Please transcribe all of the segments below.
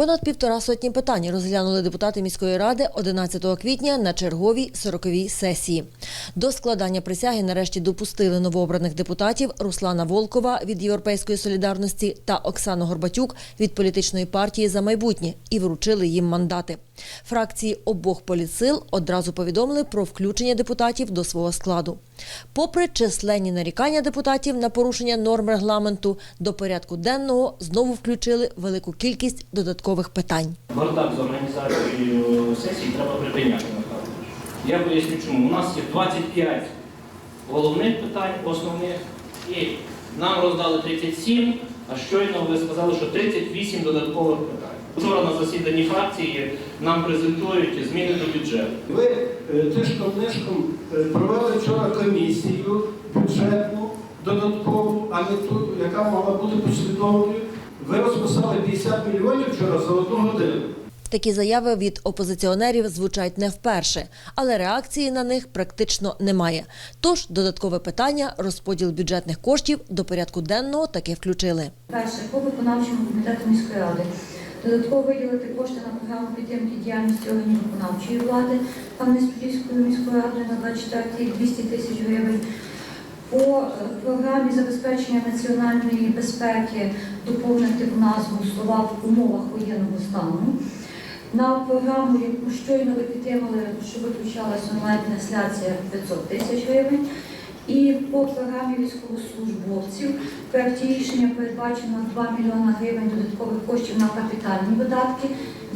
Понад півтора сотні питань розглянули депутати міської ради 11 квітня на черговій 40-й сесії. До складання присяги нарешті допустили новообраних депутатів Руслана Волкова від Європейської солідарності та Оксану Горбатюк від політичної партії за майбутнє і вручили їм мандати. Фракції обох політсил одразу повідомили про включення депутатів до свого складу. Попри численні нарікання депутатів на порушення норм регламенту, до порядку денного знову включили велику кількість додаткових питань. Бардак з організацією сесії треба припиняти. Я поясню чому. У нас є 25 головних питань, основних, і нам роздали 37, а щойно ви сказали, що 38 додаткових питань. Вчора на засіданні фракції нам презентують зміни до бюджету. Ви е, тишком нишком е, провели вчора комісію бюджетну додаткову, а не ту, яка мала бути послідовною. Ви розписали 50 мільйонів вчора за одну годину. Такі заяви від опозиціонерів звучать не вперше, але реакції на них практично немає. Тож додаткове питання розподіл бюджетних коштів до порядку денного таки включили. Перше, по виконавчому комітету міської ради. Додатково виділити кошти на програму підтримки діяльності органів виконавчої влади Кам'янець-Подільською міською радою на 24 рік 200 тисяч гривень. По е, програмі забезпечення національної безпеки доповнити в назву слова в умовах воєнного стану. На програму, яку щойно ви підтримали, що виключалася онлайн-трансляція 500 тисяч гривень. І по програмі військовослужбовців в проєкті рішення передбачено 2 мільйона гривень додаткових коштів на капітальні видатки.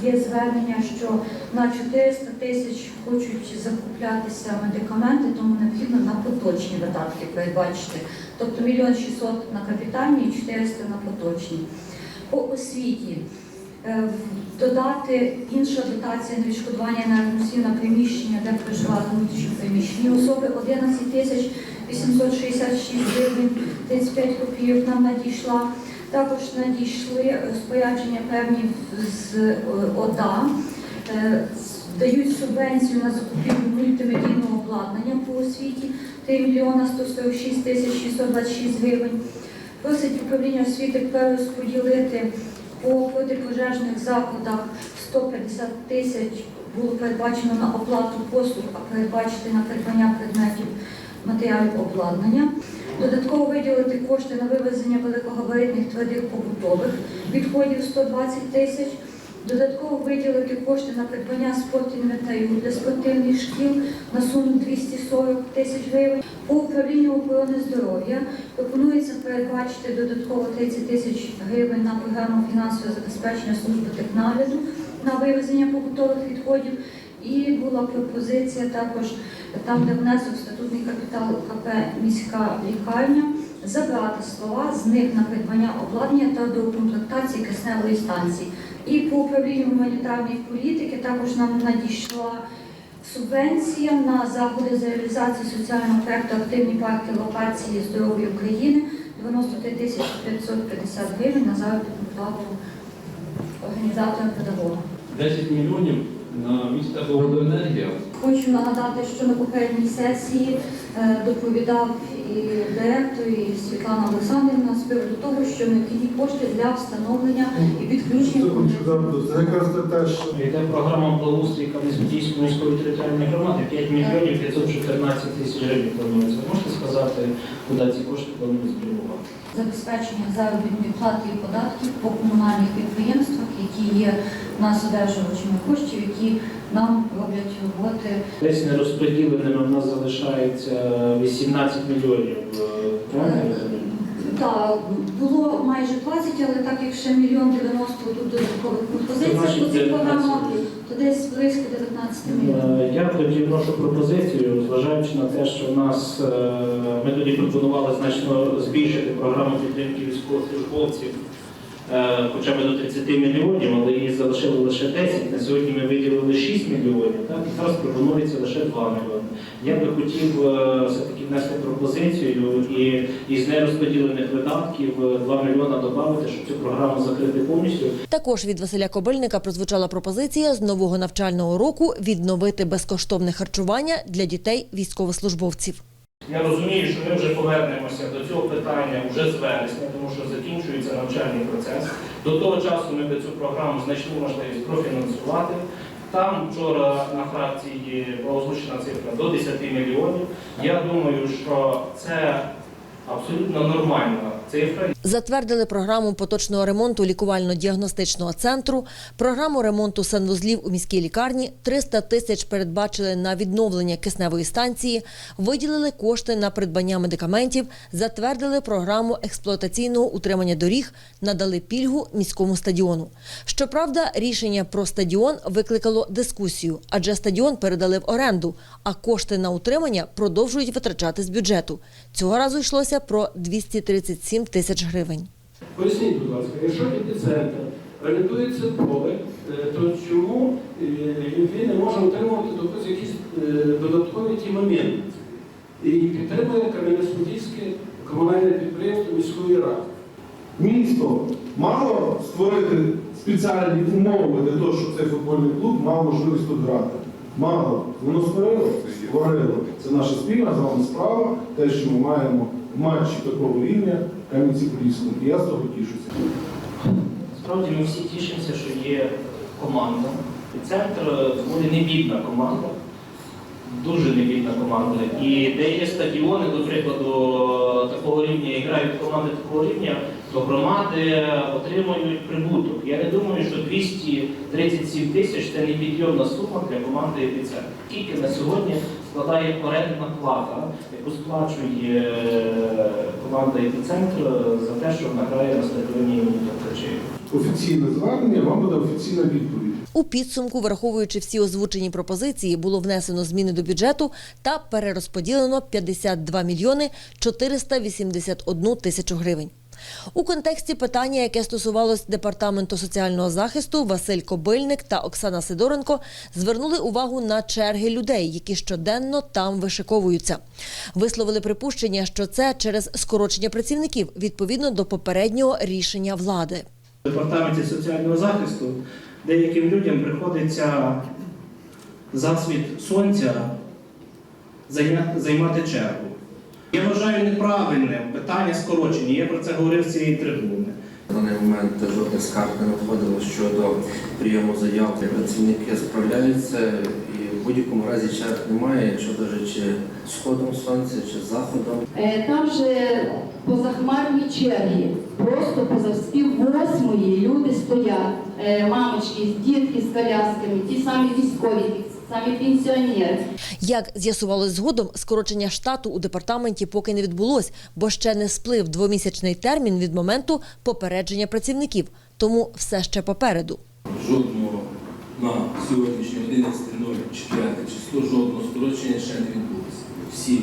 Є звернення, що на 400 тисяч хочуть закуплятися медикаменти, тому необхідно на поточні видатки передбачити. Тобто мільйон 600 на капітальні і 400 на поточні. По освіті е, додати інша дотація на відшкодування на приміщення, де проживали внутрішньо приміщені особи 11 тисяч 866 гривень 35 копійок нам надійшла. Також надійшли розпорядження певні з е, ОДА, е, дають субвенцію на закупівлю мультимедійного обладнання по освіті 3 мільйона 146 тисяч 626 гривень. Просить управління освіти перерозподілити по протипожежних заходах 150 тисяч було передбачено на оплату послуг, а передбачити на придбання предметів матеріалів обладнання. Додатково виділити кошти на вивезення великогабаритних твердих побутових відходів 120 тисяч. Додатково виділити кошти на придбання спортінвентарю для спортивних шкіл на суму 240 тисяч гривень. По управлінню охорони здоров'я пропонується передбачити додатково 30 тисяч гривень на програму фінансового забезпечення служби технагляду на вивезення побутових відходів. І була пропозиція також там, де внесок статутний капітал КП міська лікарня, забрати слова з них на придбання обладнання та доукомплектації кисневої станції. І по управлінню гуманітарної політики також нам надійшла субвенція на заходи з реалізації соціального проекту Активні парки локації здоров'я України 93 тисячі 550 гривень на заробітну плату організаторам педагогам. 10 мільйонів на місто Володоенергія. Хочу нагадати, що на попередній сесії доповідав і директор, і Світлана Олександрівна з приводу того, що необхідні кошти для встановлення і підключення. Це якраз те теж. Йде програма благоустрій Кам'янець-Подільської міської територіальної громади 5 мільйонів 514 тисяч гривень планується. Можете сказати, куди ці кошти планують спрямувати? Забезпечення заробітної плати і податків по комунальних підприємствах, які є в нас одержувачами коштів, які нам роблять роботи Десь нерозподіленими в нас залишається 18 мільйонів. е, Правильно я розумію? Так, було майже 20, але так як ще мільйон 90 тут додаткових пропозицій по 19 програмах, то десь близько 19 мільйонів. Е, Я тоді вношу пропозицію, зважаючи на те, що в нас е, ми тоді пропонували значно збільшити програму підтримки військовослужбовців хоча б до 30 мільйонів, але її залишили лише 10. На сьогодні ми виділили 6 мільйонів, так? і зараз пропонується лише 2 мільйони. Я би хотів е, все-таки внести пропозицію і із нерозподілених видатків е, 2 мільйона додати, щоб цю програму закрити повністю. Також від Василя Кобильника прозвучала пропозиція з нового навчального року відновити безкоштовне харчування для дітей військовослужбовців. Я розумію, що ми вже повернемося до цього питання вже з вересня, тому що навчальний процес. До того часу ми би цю програму знайшли можливість профінансувати. Там вчора на фракції була озвучена цифра до 10 мільйонів. Я думаю, що це абсолютно нормальна цифра. Затвердили програму поточного ремонту лікувально-діагностичного центру, програму ремонту санвузлів у міській лікарні, 300 тисяч передбачили на відновлення кисневої станції, виділили кошти на придбання медикаментів, затвердили програму експлуатаційного утримання доріг, надали пільгу міському стадіону. Щоправда, рішення про стадіон викликало дискусію, адже стадіон передали в оренду, а кошти на утримання продовжують витрачати з бюджету. Цього разу йшлося про 237 тисяч гривень. Поясніть, будь ласка, якщо епіцентр орієнтується поле, е, то чому е, він не може отримувати якісь е, додаткові ті моменти? І підтримує Кам'янець-Подільське комунальне підприємство міської ради. Місто мало створити спеціальні умови для того, щоб цей футбольний клуб мав можливість тут грати. Мало. Воно створило, створило. Це наша спільна з вами справа, те, що ми маємо матчі такого рівня камянці подільському І я з того тішуся. Справді ми всі тішимося, що є команда. І Центр доволі nebідна команда, дуже nebідна команда. І де є стадіони, до прикладу, такого рівня і грають команди такого рівня, то громади отримують прибуток. Я не думаю, що 237 тисяч це не підйомна сума для команди епіцентр. Скільки на сьогодні складає орендна плата, яку сплачує е, команда епіцентр за те, що вона грає на стадіоні імені Токачева. Офіційне звернення, вам буде офіційна відповідь. У підсумку, враховуючи всі озвучені пропозиції, було внесено зміни до бюджету та перерозподілено 52 мільйони 481 тисячу гривень. У контексті питання, яке стосувалось департаменту соціального захисту, Василь Кобильник та Оксана Сидоренко звернули увагу на черги людей, які щоденно там вишиковуються. Висловили припущення, що це через скорочення працівників відповідно до попереднього рішення влади. В департаменті соціального захисту деяким людям приходиться засвіт сонця займати чергу. Я вважаю неправильним питання скорочення. Я про це говорив з цієї трибуни. На даний момент жодних скарг не надходило щодо прийому заяв. Працівники справляються і в будь-якому разі черг немає, якщо навіть чи сходом сонця, чи заходом. Е, Там же позахмарні черги. Просто поза з пів восьмої люди стоять, е, мамочки, дітки з колясками, ті самі військові, самі пенсіонери. Як з'ясувалось згодом, скорочення штату у департаменті поки не відбулось, бо ще не сплив двомісячний термін від моменту попередження працівників. Тому все ще попереду. Жодного на сьогоднішній 11.04 число жодного скорочення ще не відбулося. Всі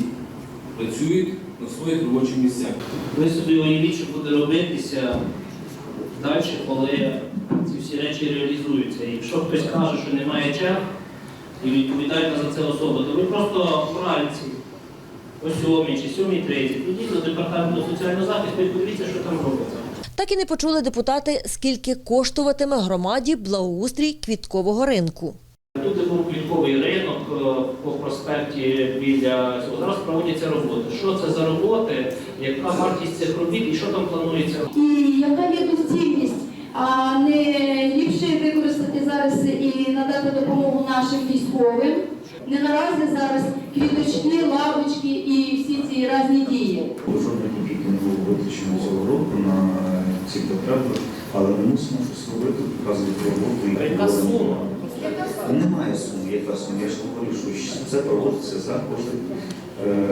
працюють на своїх робочих місцях. Ви собі уявіть, що буде робитися далі, коли ці всі речі реалізуються. І Якщо хтось каже, що немає черг і відповідальна за це особа, то ви просто вранці о 7 чи 7.30 підіть до департаменту соціального захисту і подивіться, що там робиться. Так і не почули депутати, скільки коштуватиме громаді благоустрій квіткового ринку. Тут був квітковий ринок е, по проспекті біля цього. Зараз проводяться роботи. Що це за роботи, яка вартість цих робіт і що там планується? І яка є доцільність, а не ліпше використати зараз і надати допомогу нашим військовим. Не наразі зараз квіточки, лавочки і всі ці різні дії. Жодної копійки не було витрачено цього року на ці потреби, але ми мусимо щось робити, показувати роботу. А Яка сума? Немає суми, яка сума. Я ж говорю, що це проводиться за кошти е,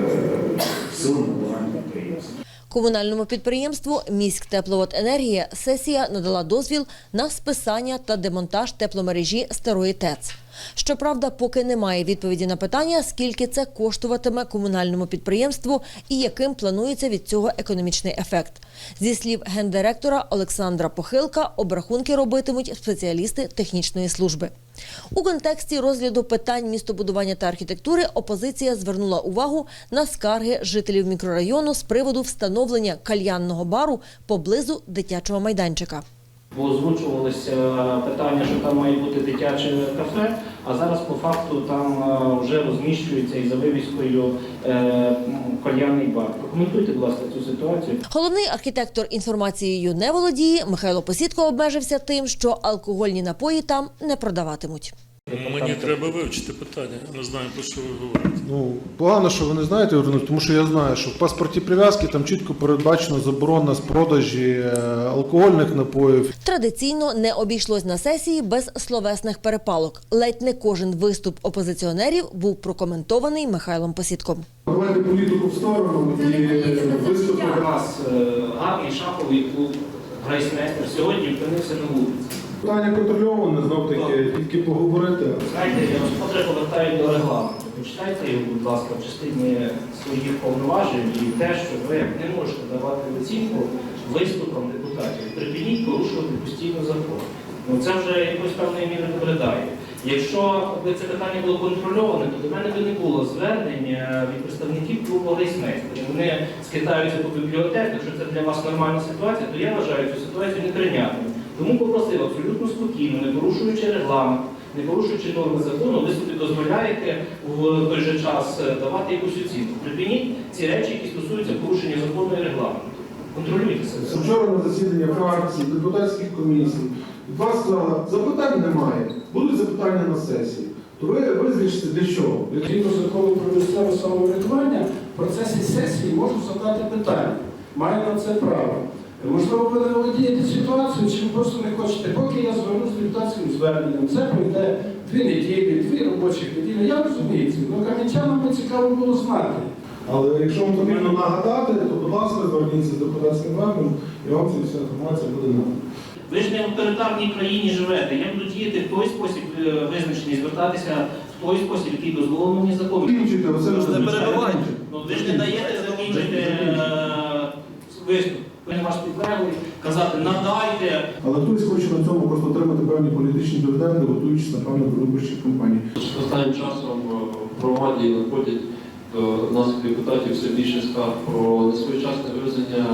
силами комунальних підприємств. Комунальному підприємству «Міськтепловоденергія» сесія надала дозвіл на списання та демонтаж тепломережі старої ТЕЦ. Щоправда, поки немає відповіді на питання, скільки це коштуватиме комунальному підприємству і яким планується від цього економічний ефект. Зі слів гендиректора Олександра Похилка, обрахунки робитимуть спеціалісти технічної служби. У контексті розгляду питань містобудування та архітектури опозиція звернула увагу на скарги жителів мікрорайону з приводу встановлення кальянного бару поблизу дитячого майданчика. Бо озвучувалося питання, що там має бути дитяче кафе, а зараз по факту там е, вже розміщується і за вивіскою е, кальянний бар. Прокоментуйте, будь ласка, цю ситуацію. Головний архітектор інформацією не володіє. Михайло Посідко обмежився тим, що алкогольні напої там не продаватимуть. Мені треба вивчити питання, я не знаю, про що ви говорите. Ну, погано, що ви не знаєте, тому що я знаю, що в паспорті прив'язки там чітко передбачено заборона з продажі е, алкогольних напоїв. Традиційно не обійшлось на сесії без словесних перепалок. Ледь не кожен виступ опозиціонерів був прокоментований Михайлом Посідком. Давайте політику в сторону і виступи. У нас е, гарний шаховий клуб Грейсмейстер сьогодні опинився на вулиці. Питання контрольоване, знов таки, тільки поговорити. Знаєте, я вкотре повертаю до регламенту. Почитайте його, будь ласка, в частині своїх повноважень і те, що ви не можете давати оцінку виступам депутатів. Припиніть порушувати постійно закон. Ну це вже якось певної міри виглядає. Якщо би це питання було контрольоване, то до мене би не було звернень е, від представників клубу рейсмейстерів. Вони скитаються по бібліотеках. Якщо це для вас нормальна ситуація, то я вважаю цю ситуацію неприйнятною. Тому попросив абсолютно спокійно, не порушуючи регламент, не порушуючи норми закону, ви собі дозволяєте в той же час е, давати якусь оцінку. Припиніть ці речі, які стосуються порушення закону і регламенту. Контролюйте себе. Вчора на засідання фракцій, депутатських комісій, вас сказали, запитань немає, будуть запитання на сесії. То ви визначите для чого? Згідно закону про місцеве самоврядування, в процесі сесії можу задати питання. Маю на це право. Можливо, ви не володієте ситуацією, чи ви просто не хочете. Поки я звернусь з депутатським зверненням, це пройде дві неділі, дві робочі неділі. Я розумію це. Ну, кам'янчанам би цікаво було знати. Але якщо вам потрібно нагадати, то, будь ласка, зверніться з депутатським вебом, і вам ця вся інформація буде надана. Ви ж не в авторитарній країні живете. Я буду діяти в той спосіб е, визначений, звертатися в той спосіб, який дозволений мені законом. Закінчуйте, Василь Володимирович. Ну, ви ж не даєте закінчити е, виступ. Ваш підлеглий казати надайте. Але хтось хоче на цьому просто отримати певні політичні дивіденди, готуючись, напевно, до виборчих кампаній. Останнім часом е, в громаді надходять до нас, депутатів, все більше скарг про несвоєчасне вивезення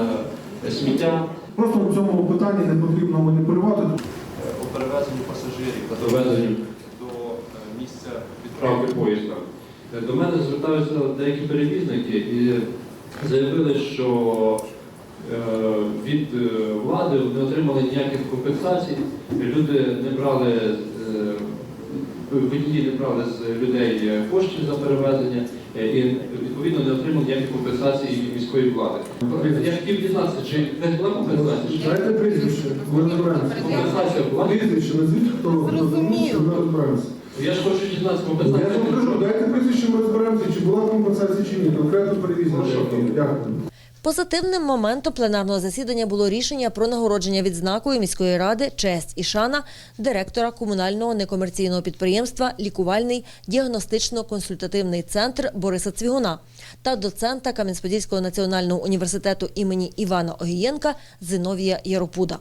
е, сміття, Просто на цьому питанні не потрібно маніпулювати. е, у перевезенні пасажирів та довезенні до місця відправки поїзда. До мене звертаються деякі перевізники і заявили, що від е, влади не отримали ніяких компенсацій, люди не брали е, водії не брали з людей е, коштів за перевезення е, і відповідно не отримали ніяких компенсацій від міської влади. Я хотів дізнатися, чи десь була компенсація? Дайте прізвище. Компенсація була? Прізвище, назвіть, хто розберемося. Я ж хочу дізнатися компенсацію. ж вам кажу, дайте прізвище, ми розберемося, чи була компенсація чи ні. Конкретно перевізник. Дякую. Позитивним моментом пленарного засідання було рішення про нагородження відзнакою міської ради честь і шана директора комунального некомерційного підприємства Лікувальний діагностично-консультативний центр Бориса Цвігуна та доцента Кам'янець-Подільського національного університету імені Івана Огієнка Зиновія Яропуда.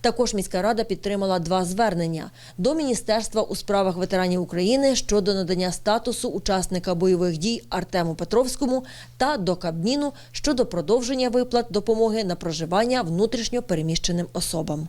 Також міська рада підтримала два звернення до Міністерства у справах ветеранів України щодо надання статусу учасника бойових дій Артему Петровському та до Кабміну щодо продовження виплат допомоги на проживання внутрішньо переміщеним особам.